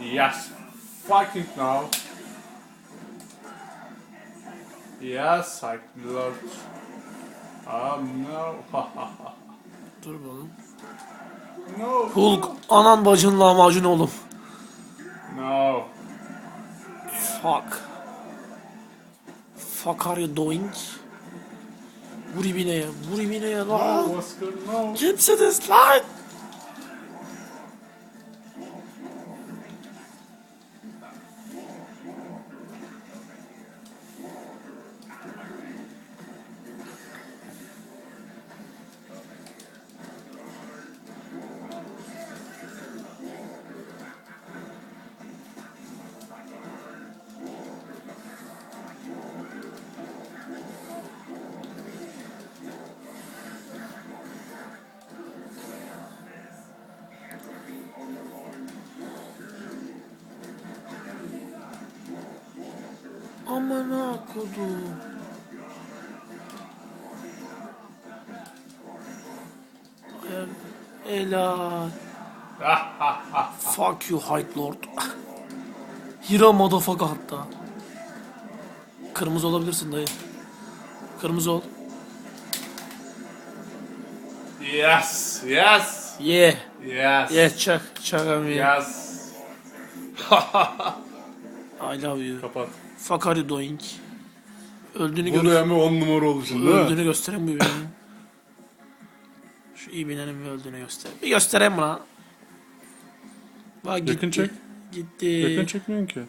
Yes. Fucking no. Yes, I lord. Um, no. Dur bakalım. no. Hulk anan bacın lahmacun oğlum. No. Fuck. Fuck are you doing? Vur ibineye, vur ibineye No, lan. Oscar, no. Kimsiniz lan? Amına kodum. Helal. Fuck you Hyde Lord. Hira motherfucker hatta. Kırmızı olabilirsin dayı. Kırmızı ol. Yes, yes, Yeah. yes, Yeah çak. Çak abi. yes. I love you. Kapat. Fuck are you doing? Öldüğünü Bu gör. hemen on numara oldu şimdi değil mi? Öldüğünü göstereyim bu ibinenin. Şu ibinenin bir öldüğünü göster. Bir göstereyim lan? Bak gitti. Yakın çek. Gitti. Yakın çekmiyorsun ki.